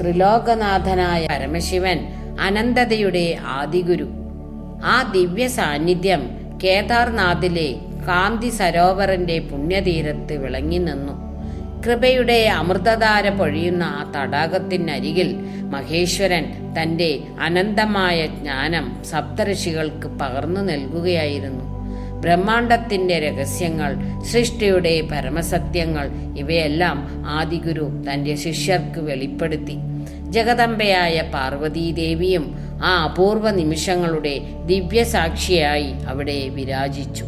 ത്രിലോകനാഥനായ പരമശിവൻ അനന്തതയുടെ ആദിഗുരു. ആ ദിവ്യ സാന്നിധ്യം കേദാർനാഥിലെ കാന്തി സരോവറിന്റെ പുണ്യതീരത്ത് വിളങ്ങി നിന്നു. കൃപയുടെ അമൃതധാര പൊഴിയുന്ന ആ തടാകത്തിനരികിൽ മഹേശ്വരൻ തന്റെ അനന്തമായ ജ്ഞാനം സപ്തഋഷികൾക്ക് പകർന്നു നൽകുകയായിരുന്നു. ബ്രഹ്മാണ്ടത്തിന്റെ രഹസ്യങ്ങൾ സൃഷ്ടിയുടെ പരമസത്യങ്ങൾ ഇവയെല്ലാം ആദിഗുരു തന്റെ ശിഷ്യർക്ക് വെളിപ്പെടുത്തി. ജഗദംബയായ പാർവതീദേവിയും ആ അപൂർവ നിമിഷങ്ങളുടെ ദിവ്യസാക്ഷിയായി അവിടെ വിരാജിച്ചു.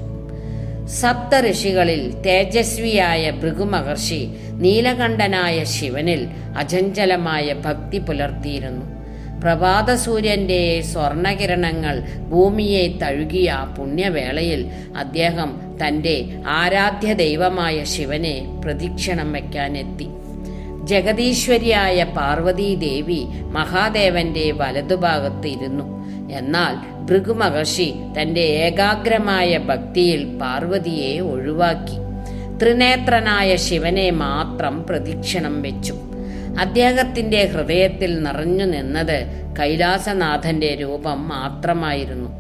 സപ്തഋഷികളിൽ തേജസ്വിയായ ഭൃഗുമഹർഷി നീലകണ്ഠനായ ശിവനിൽ അചഞ്ചലമായ ഭക്തി പുലർത്തിയിരുന്നു. പ്രഭാതസൂര്യന്റെ സ്വർണകിരണങ്ങൾ ഭൂമിയെ തഴുകിയ പുണ്യവേളയിൽ അദ്ദേഹം തന്റെ ആരാധ്യ ദൈവമായ ശിവനെ പ്രദക്ഷിണം വയ്ക്കാനെത്തി ജഗദീശ്വരിയായ പാർവതീദേവി മഹാദേവന്റെ വലതുഭാഗത്ത് ഇരുന്നു. എന്നാൽ ഭൃഗുമഹർഷി തന്റെ ഏകാഗ്രമായ ഭക്തിയിൽ പാർവതിയെ ഒഴിവാക്കി. ത്രിനേത്രനായ ശിവനെ മാത്രം പ്രദക്ഷിണം വെച്ചു. അദ്ദേഹത്തിന്റെ ഹൃദയത്തിൽ നിറഞ്ഞു നിന്നത് കൈലാസനാഥന്റെ രൂപം മാത്രമായിരുന്നു.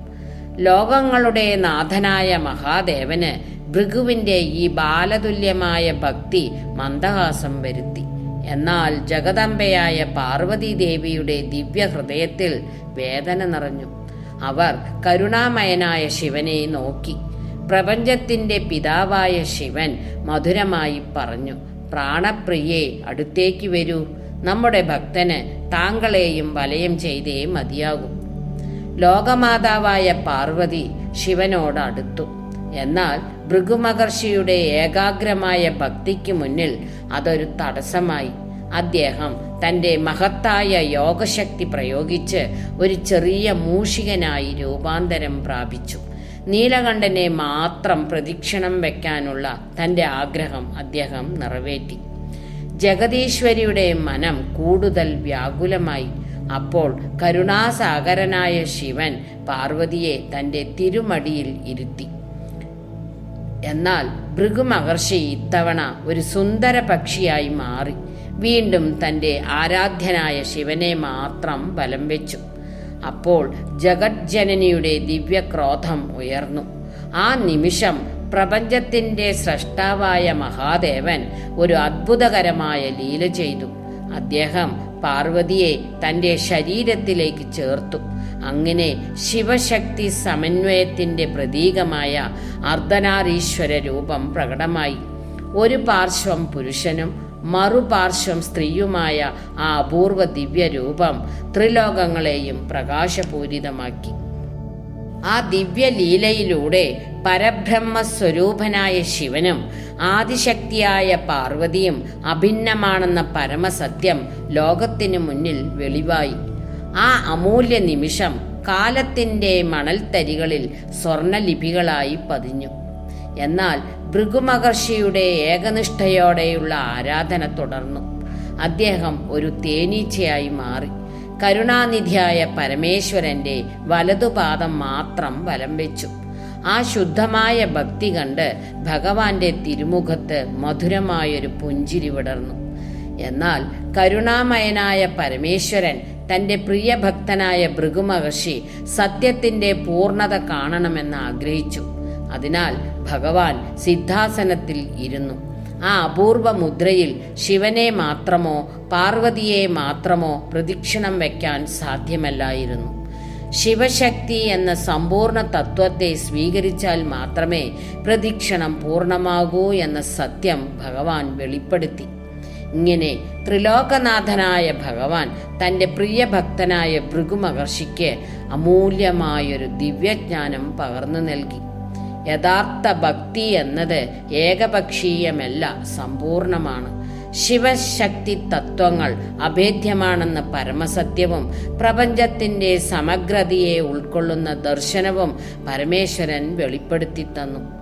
ലോകങ്ങളുടെ നാഥനായ മഹാദേവന് ഭൃഗുവിന്റെ ഈ ബാലതുല്യമായ ഭക്തി മന്ദഹാസം വരുത്തി. എന്നാൽ ജഗദംബയായ പാർവതീദേവിയുടെ ദിവ്യഹൃദയത്തിൽ വേദന നിറഞ്ഞു. അവർ കരുണാമയനായ ശിവനെ നോക്കി. പ്രപഞ്ചത്തിന്റെ പിതാവായ ശിവൻ മധുരമായി പറഞ്ഞു പ്രാണപ്രിയെ അടുത്തേക്ക് വരൂ. നമ്മുടെ ഭക്തന് താങ്കളെയും വലയം ചെയ്തേ മതിയാകും. ലോകമാതാവായ പാർവതി ശിവനോട് അടുത്തു. എന്നാൽ ഭൃഗുമഹർഷിയുടെ ഏകാഗ്രമായ ഭക്തിക്ക് മുന്നിൽ അതൊരു തടസ്സമായി. അദ്ദേഹം തന്റെ മഹത്തായ യോഗശക്തി പ്രയോഗിച്ച് ഒരു ചെറിയ മൂഷികനായി രൂപാന്തരം പ്രാപിച്ചു. നീലകണ്ഠനെ മാത്രം പ്രദക്ഷിണം വയ്ക്കാനുള്ള തന്റെ ആഗ്രഹം അദ്ദേഹം നിറവേറ്റി. ജഗദീശ്വരിയുടെ മനം കൂടുതൽ വ്യാകുലമായി. അപ്പോൾ കരുണാസാഗരനായ ശിവൻ പാർവതിയെ തന്റെ തിരുമടിയിൽ ഇരുത്തി. എന്നാൽ ഭൃഗുമഹർഷി ഇത്തവണ ഒരു സുന്ദര പക്ഷിയായി മാറി. വീണ്ടും തന്റെ ആരാധ്യനായ ശിവനെ മാത്രം ബലം വെച്ചു. അപ്പോൾ ജഗജ്ജനനിയുടെ ദിവ്യക്രോധം ഉയർന്നു. ആ നിമിഷം പ്രപഞ്ചത്തിന്റെ സ്രഷ്ടാവായ മഹാദേവൻ ഒരു അത്ഭുതകരമായ ലീല ചെയ്തു. അദ്ദേഹം പാർവതിയെ തന്റെ ശരീരത്തിലേക്ക് ചേർത്തു. അങ്ങനെ ശിവശക്തി സമന്വയത്തിന്റെ പ്രതീകമായ അർദ്ധനാരീശ്വര രൂപം പ്രകടമായി. ഒരു പാർശ്വം പുരുഷനും മറുപാർശ്വം സ്ത്രീയുമായ ആ അപൂർവ ദിവ്യരൂപം ത്രിലോകങ്ങളെയും പ്രകാശപൂരിതമാക്കി. ആ ദിവ്യലീലയിലൂടെ പരബ്രഹ്മസ്വരൂപനായ ശിവനും ആദിശക്തിയായ പാർവതിയും അഭിന്നമാണെന്ന പരമസത്യം ലോകത്തിനു മുന്നിൽ വെളിവായി. ആ അമൂല്യ നിമിഷം കാലത്തിന്റെ മണൽത്തരികളിൽ സ്വർണലിപികളായി പതിഞ്ഞു. എന്നാൽ ഭൃഗുമഹർഷിയുടെ ഏകനിഷ്ഠയോടെയുള്ള ആരാധന തുടർന്നു. അദ്ദേഹം ഒരു തേനീച്ചയായി മാറി. കരുണാനിധിയായ പരമേശ്വരന്റെ വലതുപാദം മാത്രം വലം വെച്ചു. ആ ശുദ്ധമായ ഭക്തി കണ്ട് ഭഗവാന്റെ തിരുമുഖത്ത് മധുരമായൊരു പുഞ്ചിരി വിടർന്നു. എന്നാൽ കരുണാമയനായ പരമേശ്വരൻ തന്റെ പ്രിയഭക്തനായ ഭൃഗുമഹർഷി സത്യത്തിന്റെ പൂർണത കാണണമെന്ന് ആഗ്രഹിച്ചു. അതിനാൽ ഭഗവാൻ സിദ്ധാസനത്തിൽ ഇരുന്നു. ആ അപൂർവ മുദ്രയിൽ ശിവനെ മാത്രമോ പാർവതിയെ മാത്രമോ പ്രദക്ഷിണം വയ്ക്കാൻ സാധ്യമല്ലായിരുന്നു. ശിവശക്തി എന്ന സമ്പൂർണ തത്വത്തെ സ്വീകരിച്ചാൽ മാത്രമേ പ്രദക്ഷിണം പൂർണമാകൂ എന്ന സത്യം ഭഗവാൻ വെളിപ്പെടുത്തി. ഇങ്ങനെ ത്രിലോകനാഥനായ ഭഗവാൻ തന്റെ പ്രിയ ഭക്തനായ ഭൃഗു ഭൃഗുമഹർഷിക്ക് അമൂല്യമായൊരു ദിവ്യജ്ഞാനം പകർന്നു നൽകി. യഥാർത്ഥ ഭക്തി എന്നത് ഏകപക്ഷീയമല്ല സമ്പൂർണമാണ്. ശിവശക്തി തത്വങ്ങൾ അഭേദ്യമാണെന്ന പരമസത്യവും പ്രപഞ്ചത്തിന്റെ സമഗ്രതയെ ഉൾക്കൊള്ളുന്ന ദർശനവും പരമേശ്വരൻ വെളിപ്പെടുത്തി തന്നു.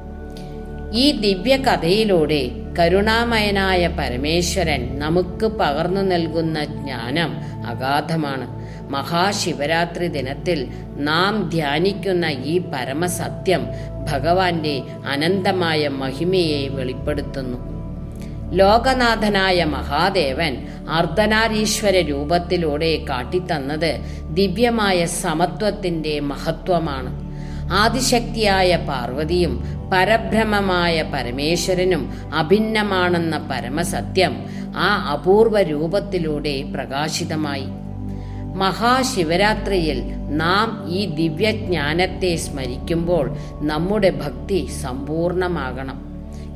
ഈ ദിവ്യ കഥയിലൂടെ കരുണാമയനായ പരമേശ്വരൻ നമുക്ക് പകർന്നു നൽകുന്ന ജ്ഞാനം അഗാധമാണ്. മഹാശിവരാത്രി ദിനത്തിൽ നാം ധ്യാനിക്കുന്ന ഈ പരമസത്യം ഭഗവാന്റെ അനന്തമായ മഹിമയെ വെളിപ്പെടുത്തുന്നു. ലോകനാഥനായ മഹാദേവൻ അർദ്ധനാരീശ്വര രൂപത്തിലൂടെ കാട്ടിത്തന്നത് ദിവ്യമായ സമത്വത്തിന്റെ മഹത്വമാണ്. ആദിശക്തിയായ പാർവതിയും പരബ്രഹ്മമായ പരമേശ്വരനും അഭിന്നമാണെന്ന പരമസത്യം ആ അപൂർവ രൂപത്തിലൂടെ പ്രകാശിതമായി. മഹാശിവരാത്രിയിൽ നാം ഈ ദിവ്യജ്ഞാനത്തെ സ്മരിക്കുമ്പോൾ നമ്മുടെ ഭക്തി സമ്പൂർണമാകണം.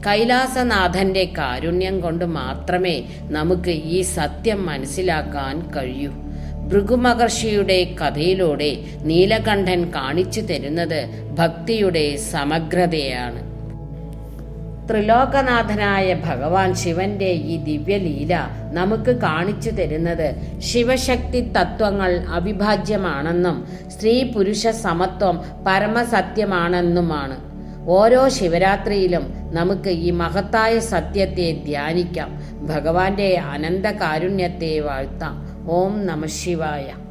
കൈലാസനാഥന്റെ കാരുണ്യം കൊണ്ട് മാത്രമേ നമുക്ക് ഈ സത്യം മനസ്സിലാക്കാൻ കഴിയൂ. ഭൃഗുമഹർഷിയുടെ കഥയിലൂടെ നീലകണ്ഠൻ കാണിച്ചു തരുന്നത് ഭക്തിയുടെ സമഗ്രതയാണ്. ത്രിലോകനാഥനായ ഭഗവാൻ ശിവന്റെ ഈ ദിവ്യലീല നമുക്ക് കാണിച്ചു തരുന്നത് ശിവശക്തി തത്വങ്ങൾ അവിഭാജ്യമാണെന്നും സ്ത്രീ പുരുഷ സമത്വം പരമസത്യമാണെന്നുമാണ്. ഓരോ ശിവരാത്രിയിലും നമുക്ക് ഈ മഹത്തായ സത്യത്തെ ധ്യാനിക്കാം. ഭഗവാന്റെ അനന്ത കാരുണ്യത്തെ വാഴ്ത്താം. ഓം നമ ശിവായ.